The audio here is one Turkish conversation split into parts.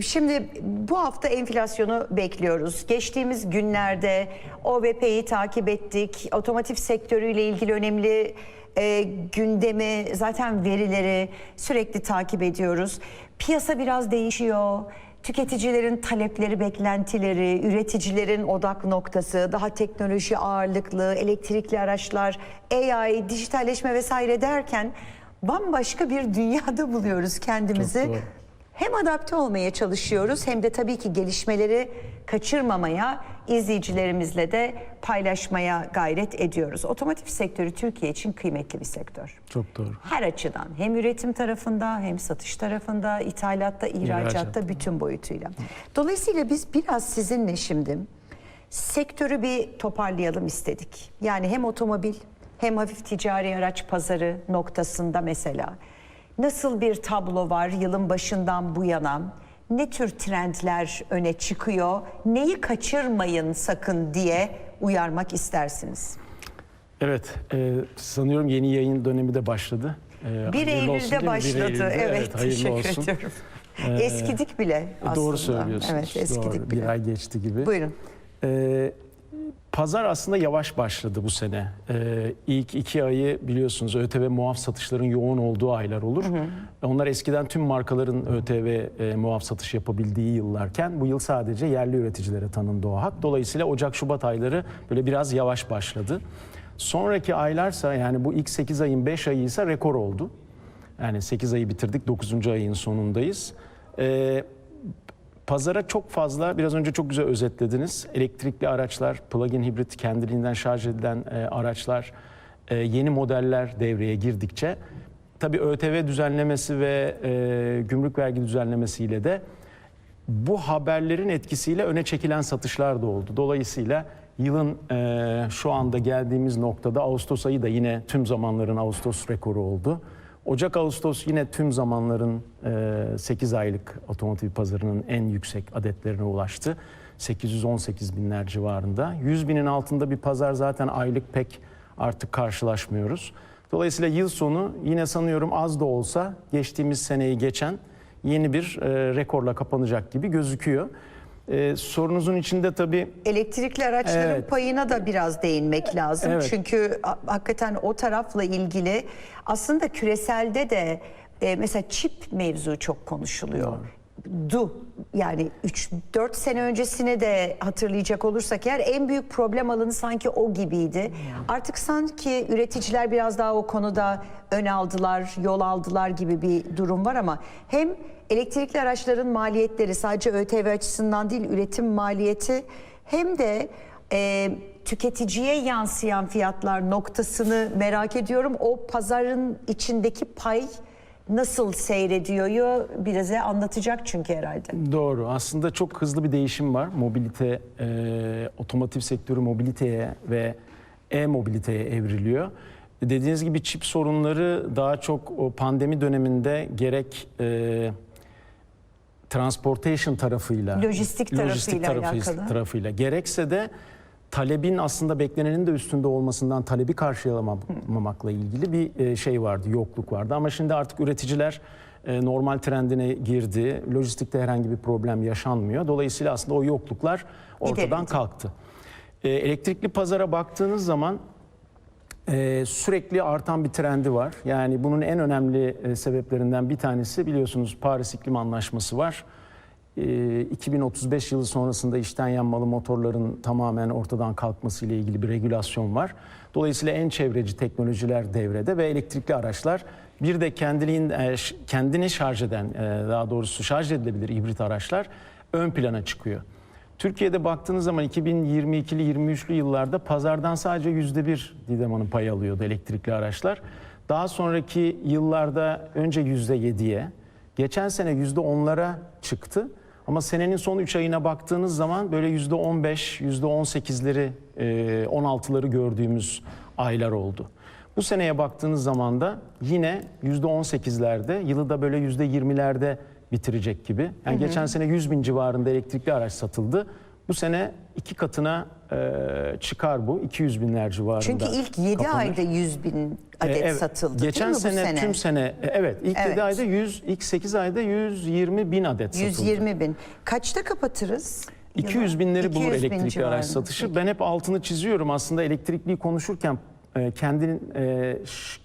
Şimdi bu hafta enflasyonu bekliyoruz. Geçtiğimiz günlerde OVP'yi takip ettik. Otomotiv sektörüyle ilgili önemli e, gündemi, zaten verileri sürekli takip ediyoruz. Piyasa biraz değişiyor. Tüketicilerin talepleri, beklentileri, üreticilerin odak noktası, daha teknoloji ağırlıklı, elektrikli araçlar, AI, dijitalleşme vesaire derken bambaşka bir dünyada buluyoruz kendimizi. Çok doğru. Hem adapte olmaya çalışıyoruz hem de tabii ki gelişmeleri kaçırmamaya, izleyicilerimizle de paylaşmaya gayret ediyoruz. Otomotiv sektörü Türkiye için kıymetli bir sektör. Çok doğru. Her açıdan hem üretim tarafında hem satış tarafında, ithalatta, ihracatta İhracatta. bütün boyutuyla. Dolayısıyla biz biraz sizinle şimdi sektörü bir toparlayalım istedik. Yani hem otomobil hem hafif ticari araç pazarı noktasında mesela nasıl bir tablo var yılın başından bu yana? Ne tür trendler öne çıkıyor? Neyi kaçırmayın sakın diye uyarmak istersiniz? Evet, e, sanıyorum yeni yayın dönemi de başladı. E, 1 hayırlı olsun Eylül'de mi? 1 başladı. Eylül'de, Evet, hayırlı teşekkür olsun. ediyorum. Ee, eskidik bile aslında. Doğru söylüyorsunuz. Evet, eskidik Doğru, bile. Bir ay geçti gibi. Buyurun. E, pazar aslında yavaş başladı bu sene. E, ilk iki ayı biliyorsunuz ÖTV muaf satışların yoğun olduğu aylar olur. Onlar eskiden tüm markaların ÖTV e, muaf satış yapabildiği yıllarken bu yıl sadece yerli üreticilere tanındı o hak. Dolayısıyla Ocak-Şubat ayları böyle biraz yavaş başladı. Sonraki aylarsa yani bu ilk 8 ayın 5 ayı ise rekor oldu. Yani 8 ayı bitirdik 9. ayın sonundayız. Ee, pazara çok fazla biraz önce çok güzel özetlediniz. Elektrikli araçlar, plug-in hibrit kendiliğinden şarj edilen e, araçlar, e, yeni modeller devreye girdikçe tabii ÖTV düzenlemesi ve e, gümrük vergi düzenlemesiyle de bu haberlerin etkisiyle öne çekilen satışlar da oldu. Dolayısıyla yılın e, şu anda geldiğimiz noktada Ağustos ayı da yine tüm zamanların Ağustos rekoru oldu. Ocak-Ağustos yine tüm zamanların e, 8 aylık otomotiv pazarının en yüksek adetlerine ulaştı. 818 binler civarında. 100 binin altında bir pazar zaten aylık pek artık karşılaşmıyoruz. Dolayısıyla yıl sonu yine sanıyorum az da olsa geçtiğimiz seneyi geçen yeni bir e, rekorla kapanacak gibi gözüküyor. E, sorunuzun içinde tabii Elektrikli araçların Evet. payına da biraz değinmek lazım. Evet. Çünkü ha- hakikaten o tarafla ilgili aslında küreselde de e, mesela çip mevzu çok konuşuluyor. Du yani 3-4 sene öncesine de hatırlayacak olursak eğer en büyük problem alanı sanki o gibiydi. Artık sanki üreticiler biraz daha o konuda ön aldılar, yol aldılar gibi bir durum var ama hem elektrikli araçların maliyetleri sadece ÖTV açısından değil üretim maliyeti hem de e, tüketiciye yansıyan fiyatlar noktasını merak ediyorum. O pazarın içindeki pay nasıl seyrediyor biraz anlatacak çünkü herhalde. Doğru. Aslında çok hızlı bir değişim var. Mobilite, e, otomotiv sektörü mobiliteye ve e-mobiliteye evriliyor. Dediğiniz gibi çip sorunları daha çok pandemi döneminde gerek e, transportation tarafıyla, Lojistik tarafıyla alakalı. tarafıyla gerekse de talebin aslında beklenenin de üstünde olmasından talebi karşılayamamakla ilgili bir e, şey vardı, yokluk vardı. Ama şimdi artık üreticiler e, normal trendine girdi. Lojistikte herhangi bir problem yaşanmıyor. Dolayısıyla aslında o yokluklar ortadan Giderildi. kalktı. E, Elektrikli pazara baktığınız zaman ee, sürekli artan bir trendi var. Yani bunun en önemli e, sebeplerinden bir tanesi biliyorsunuz Paris İklim Anlaşması var. Ee, 2035 yılı sonrasında içten yanmalı motorların tamamen ortadan kalkması ile ilgili bir regülasyon var. Dolayısıyla en çevreci teknolojiler devrede ve elektrikli araçlar bir de kendiliğin e, kendini şarj eden e, daha doğrusu şarj edilebilir hibrit araçlar ön plana çıkıyor. Türkiye'de baktığınız zaman 2022'li 23'lü yıllarda pazardan sadece yüzde bir Didem Hanım pay alıyordu elektrikli araçlar. Daha sonraki yıllarda önce yüzde yediye, geçen sene yüzde onlara çıktı. Ama senenin son 3 ayına baktığınız zaman böyle yüzde 15, yüzde 18'leri, 16'ları gördüğümüz aylar oldu. Bu seneye baktığınız zaman da yine yüzde 18'lerde, yılı da böyle yüzde 20'lerde bitirecek gibi. Yani geçen sene 100 bin civarında elektrikli araç satıldı. Bu sene iki katına e, çıkar bu. 200 binler civarında. Çünkü ilk 7 kapanır. ayda 100 bin E, adet evet. satıldı Geçen değil mi bu sene, sene? tüm sene e, evet ilk Evet. 7 ayda 100, ilk 8 ayda 120 bin adet satıldı. 120 bin. Kaçta kapatırız? 200 binleri bulur 200 bin elektrikli civarında. araç satışı. Ben hep altını çiziyorum aslında elektrikliyi konuşurken e, kendini e,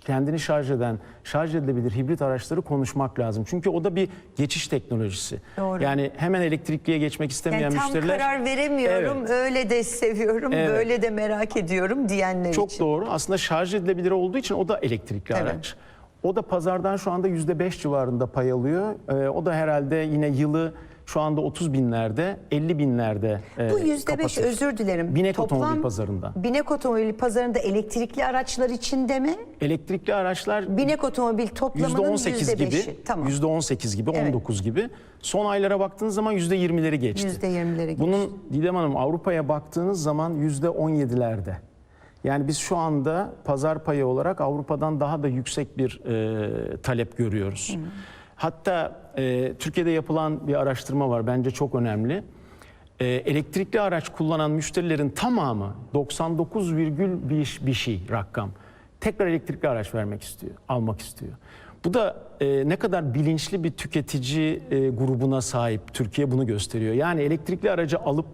kendini şarj eden, şarj edilebilir hibrit araçları konuşmak lazım. Çünkü o da bir geçiş teknolojisi. Doğru. Yani hemen elektrikliye geçmek istemeyen Yani tam müşteriler karar veremiyorum, Evet. öyle de seviyorum, Evet. böyle de merak ediyorum diyenler Çok için. doğru. Aslında şarj edilebilir olduğu için o da elektrikli Evet. araç. O da pazardan şu anda %5 civarında pay alıyor. E, o da herhalde yine yılı şu anda 30 binlerde, 50 binlerde e, Bu yüzde beş özür dilerim. Binek Toplam otomobil pazarında. Binek otomobil pazarında elektrikli araçlar içinde mi? Elektrikli araçlar Binek otomobil toplamının %18 yüzde gibi, beşi. Tamam. %18 gibi, Evet. 19 gibi. Son aylara baktığınız zaman %20'leri geçti. Yüzde yirmileri geçti. Bunun Didem Hanım Avrupa'ya baktığınız zaman %17'lerde. Yani biz şu anda pazar payı olarak Avrupa'dan daha da yüksek bir e, talep görüyoruz. Hatta e, Türkiye'de yapılan bir araştırma var bence çok önemli. E, elektrikli araç kullanan müşterilerin tamamı 99, virgül bir, bir şey rakam tekrar elektrikli araç vermek istiyor, almak istiyor. Bu da e, ne kadar bilinçli bir tüketici e, grubuna sahip Türkiye bunu gösteriyor. Yani elektrikli aracı alıp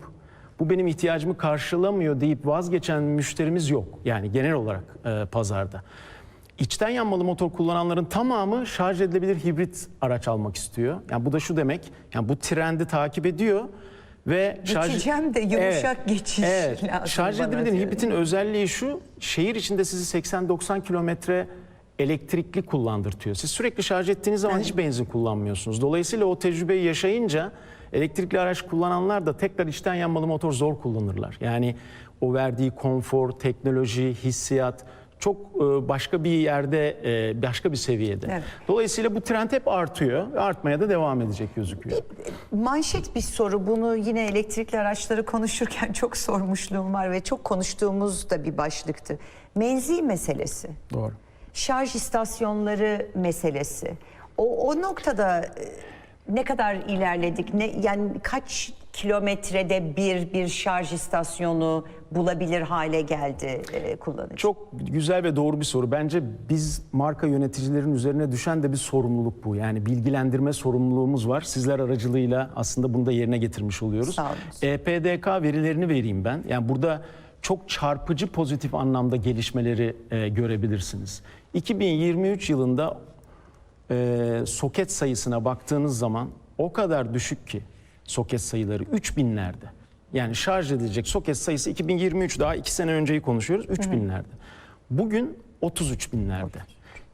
bu benim ihtiyacımı karşılamıyor deyip vazgeçen müşterimiz yok. Yani genel olarak e, pazarda. İçten yanmalı motor kullananların tamamı şarj edilebilir hibrit araç almak istiyor. Yani bu da şu demek. Yani bu trendi takip ediyor ve Geçeceğim de yumuşak geçiş Evet. lazım Şarj edilebilir hibritin özelliği şu. Şehir içinde sizi 80-90 kilometre elektrikli kullandırtıyor. Siz sürekli şarj ettiğiniz zaman hiç benzin kullanmıyorsunuz. Dolayısıyla o tecrübeyi yaşayınca elektrikli araç kullananlar da tekrar içten yanmalı motor zor kullanırlar. Yani o verdiği konfor, teknoloji, hissiyat çok e, başka bir yerde, e, başka bir seviyede. Evet. Dolayısıyla bu trend hep artıyor. Artmaya da devam edecek gözüküyor. Manşet bir soru. Bunu yine elektrikli araçları konuşurken çok sormuşluğum var ve çok konuştuğumuz da bir başlıktı. Menzil meselesi. Doğru. şarj istasyonları meselesi. O, o noktada e, ne kadar ilerledik? Ne yani kaç kilometrede bir bir şarj istasyonu bulabilir hale geldi e, kullanıcı? Çok güzel ve doğru bir soru. Bence biz marka yöneticilerin üzerine düşen de bir sorumluluk bu. Yani bilgilendirme sorumluluğumuz var. Sizler aracılığıyla aslında bunu da yerine getirmiş oluyoruz. Sağ olun. EPDK verilerini vereyim ben. Yani burada çok çarpıcı pozitif anlamda gelişmeleri e, görebilirsiniz. 2023 yılında e, soket sayısına baktığınız zaman o kadar düşük ki soket sayıları 3000'lerde. Yani şarj edilecek soket sayısı 2023 daha 2 sene önceyi konuşuyoruz 3000'lerde. Bugün 33 binlerde.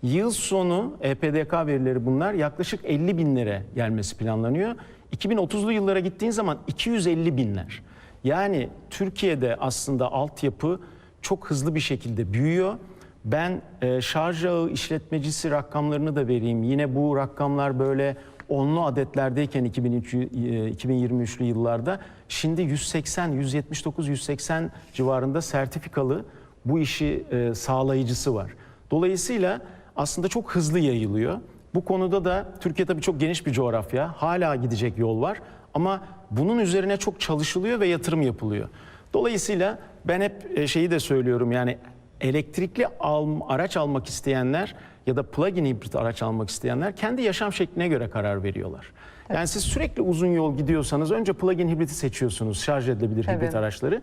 Yıl sonu EPDK verileri bunlar yaklaşık 50 binlere gelmesi planlanıyor. 2030'lu yıllara gittiğin zaman 250 binler. Yani Türkiye'de aslında altyapı çok hızlı bir şekilde büyüyor. Ben e, şarj ağı işletmecisi rakamlarını da vereyim. Yine bu rakamlar böyle onlu adetlerdeyken 2003, e, 2023'lü yıllarda şimdi 180, 179, 180 civarında sertifikalı bu işi e, sağlayıcısı var. Dolayısıyla aslında çok hızlı yayılıyor. Bu konuda da Türkiye tabii çok geniş bir coğrafya. Hala gidecek yol var ama bunun üzerine çok çalışılıyor ve yatırım yapılıyor. Dolayısıyla ben hep e, şeyi de söylüyorum yani elektrikli al, araç almak isteyenler ya da plug-in hibrit araç almak isteyenler kendi yaşam şekline göre karar veriyorlar. Yani siz sürekli uzun yol gidiyorsanız önce plug-in hibriti seçiyorsunuz, şarj edilebilir hibrit Tabii. araçları.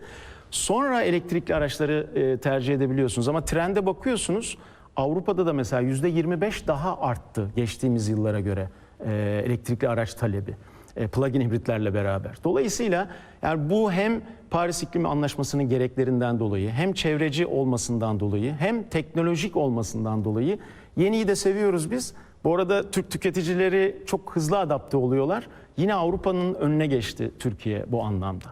Sonra elektrikli araçları e, tercih edebiliyorsunuz ama trende bakıyorsunuz Avrupa'da da mesela %25 daha arttı geçtiğimiz yıllara göre e, elektrikli araç talebi. E, plug-in hibritlerle beraber. Dolayısıyla yani bu hem Paris İklim Anlaşması'nın gereklerinden dolayı hem çevreci olmasından dolayı hem teknolojik olmasından dolayı yeniyi de seviyoruz biz. Bu arada Türk tüketicileri çok hızlı adapte oluyorlar. Yine Avrupa'nın önüne geçti Türkiye bu anlamda.